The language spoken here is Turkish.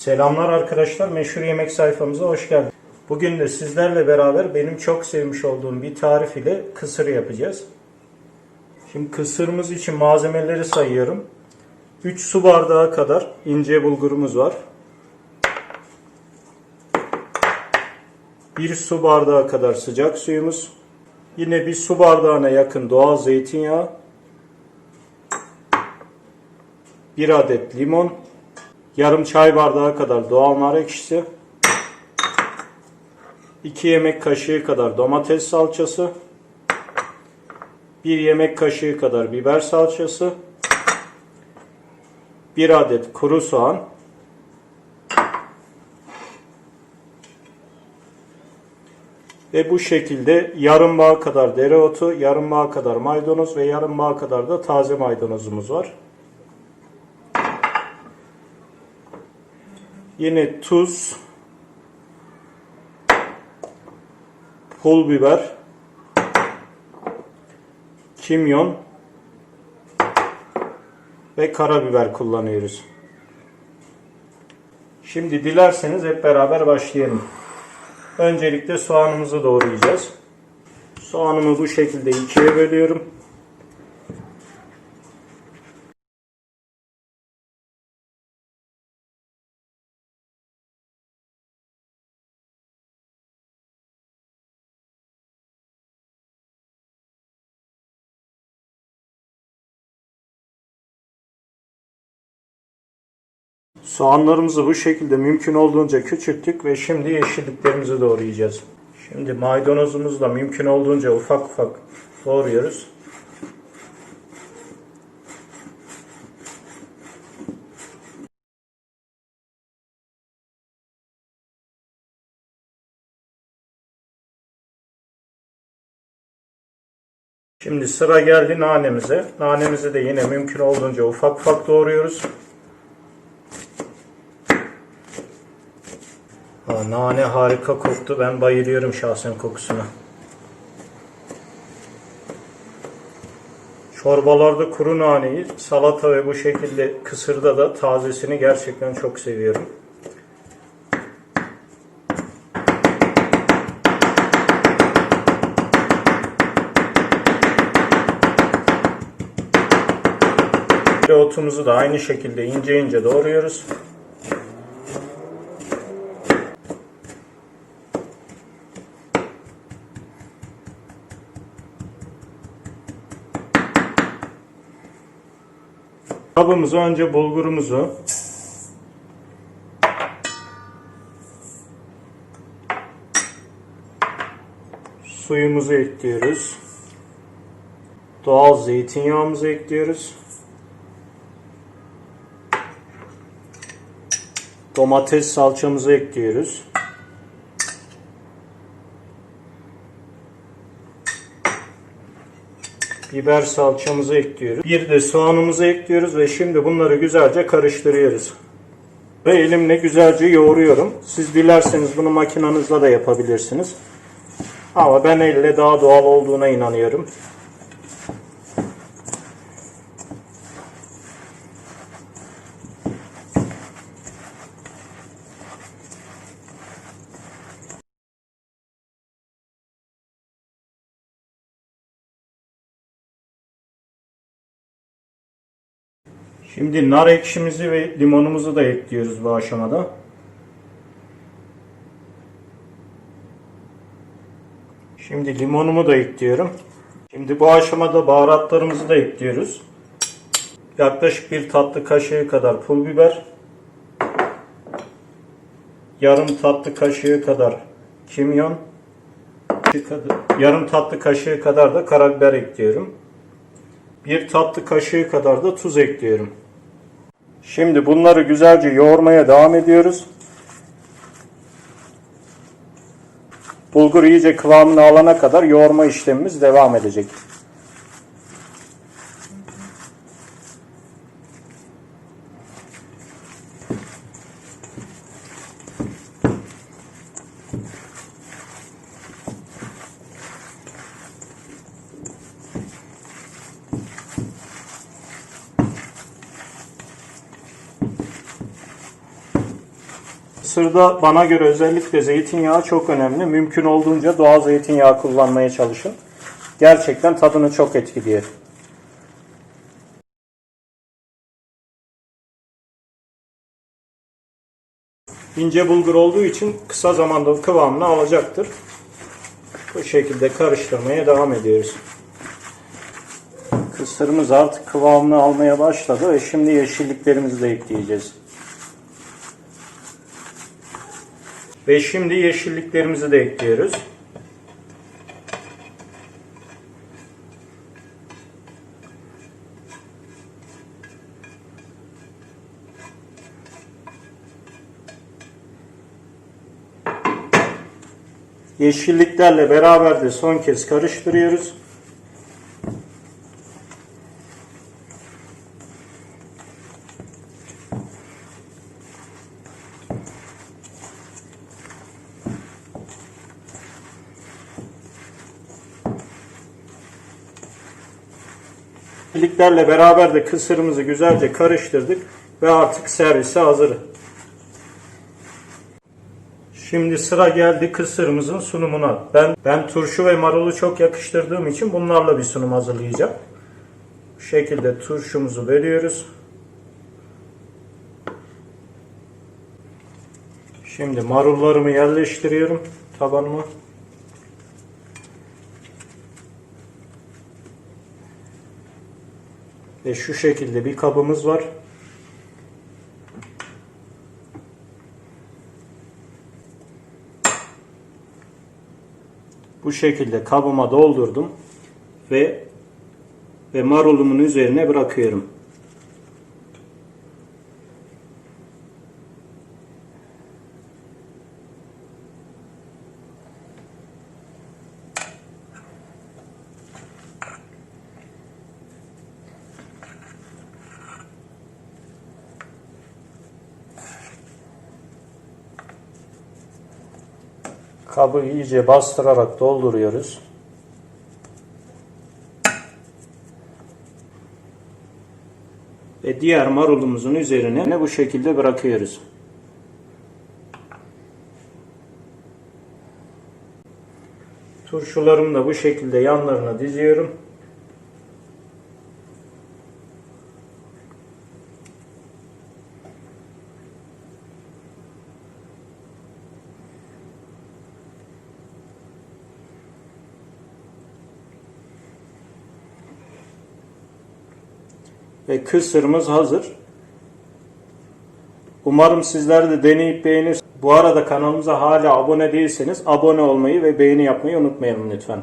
Selamlar arkadaşlar. Meşhur Yemek sayfamıza hoş geldiniz. Bugün de sizlerle beraber benim çok sevmiş olduğum bir tarif ile kısır yapacağız. Şimdi kısırımız için malzemeleri sayıyorum. 3 su bardağı kadar ince bulgurumuz var. 1 su bardağı kadar sıcak suyumuz. Yine bir su bardağına yakın doğal zeytinyağı. 1 adet limon. Yarım çay bardağı kadar doğal nar ekşisi. 2 yemek kaşığı kadar domates salçası. 1 yemek kaşığı kadar biber salçası. 1 adet kuru soğan. Ve bu şekilde yarım bağ kadar dereotu, yarım bağ kadar maydanoz ve yarım bağ kadar da taze maydanozumuz var. Yine tuz, pul biber, kimyon ve karabiber kullanıyoruz. Şimdi dilerseniz hep beraber başlayalım. Öncelikle soğanımızı doğrayacağız. Soğanımı bu şekilde ikiye bölüyorum. Soğanlarımızı bu şekilde mümkün olduğunca küçülttük ve şimdi yeşilliklerimizi doğrayacağız. Şimdi maydanozumuzu da mümkün olduğunca ufak ufak doğruyoruz. Şimdi sıra geldi nanemize. Nanemizi de yine mümkün olduğunca ufak ufak doğruyoruz. Nane harika koktu. Ben bayılıyorum şahsen kokusuna. Çorbalarda kuru naneyi, salata ve bu şekilde kısırda da tazesini gerçekten çok seviyorum. Otumuzu da aynı şekilde ince ince doğruyoruz. Kabımıza önce bulgurumuzu suyumuzu ekliyoruz. Doğal zeytinyağımızı ekliyoruz. Domates salçamızı ekliyoruz. Biber salçamızı ekliyoruz. Bir de soğanımızı ekliyoruz ve şimdi bunları güzelce karıştırıyoruz. Ve elimle güzelce yoğuruyorum. Siz dilerseniz bunu makinenizle de yapabilirsiniz. Ama ben elle daha doğal olduğuna inanıyorum. Şimdi nar ekşimizi ve limonumuzu da ekliyoruz bu aşamada. Şimdi limonumu da ekliyorum. Şimdi bu aşamada baharatlarımızı da ekliyoruz. Yaklaşık bir tatlı kaşığı kadar pul biber. Yarım tatlı kaşığı kadar kimyon. Yarım tatlı kaşığı kadar da karabiber ekliyorum. Bir tatlı kaşığı kadar da tuz ekliyorum. Şimdi bunları güzelce yoğurmaya devam ediyoruz. Bulgur iyice kıvamını alana kadar yoğurma işlemimiz devam edecek. Kısırda bana göre özellikle zeytinyağı çok önemli. Mümkün olduğunca doğal zeytinyağı kullanmaya çalışın. Gerçekten tadını çok etkiliyor. İnce bulgur olduğu için kısa zamanda kıvamını alacaktır. Bu şekilde karıştırmaya devam ediyoruz. Kısırımız artık kıvamını almaya başladı ve şimdi yeşilliklerimizi de ekleyeceğiz. Ve şimdi yeşilliklerimizi de ekliyoruz. Yeşilliklerle beraber de son kez karıştırıyoruz. Yeşilliklerle beraber de kısırımızı güzelce karıştırdık ve artık servise hazır. Şimdi sıra geldi kısırımızın sunumuna. Ben ben turşu ve marulu çok yakıştırdığım için bunlarla bir sunum hazırlayacağım. Bu şekilde turşumuzu bölüyoruz. Şimdi marullarımı yerleştiriyorum tabanıma. Ve şu şekilde bir kabımız var. Bu şekilde kabıma doldurdum ve ve marulumun üzerine bırakıyorum. Kabı iyice bastırarak dolduruyoruz. Ve diğer marulumuzun üzerine bu şekilde bırakıyoruz. Turşularımı da bu şekilde yanlarına diziyorum. Ve kısırımız hazır. Umarım sizler de deneyip beğenirsiniz. Bu arada kanalımıza hala abone değilseniz abone olmayı ve beğeni yapmayı unutmayın lütfen.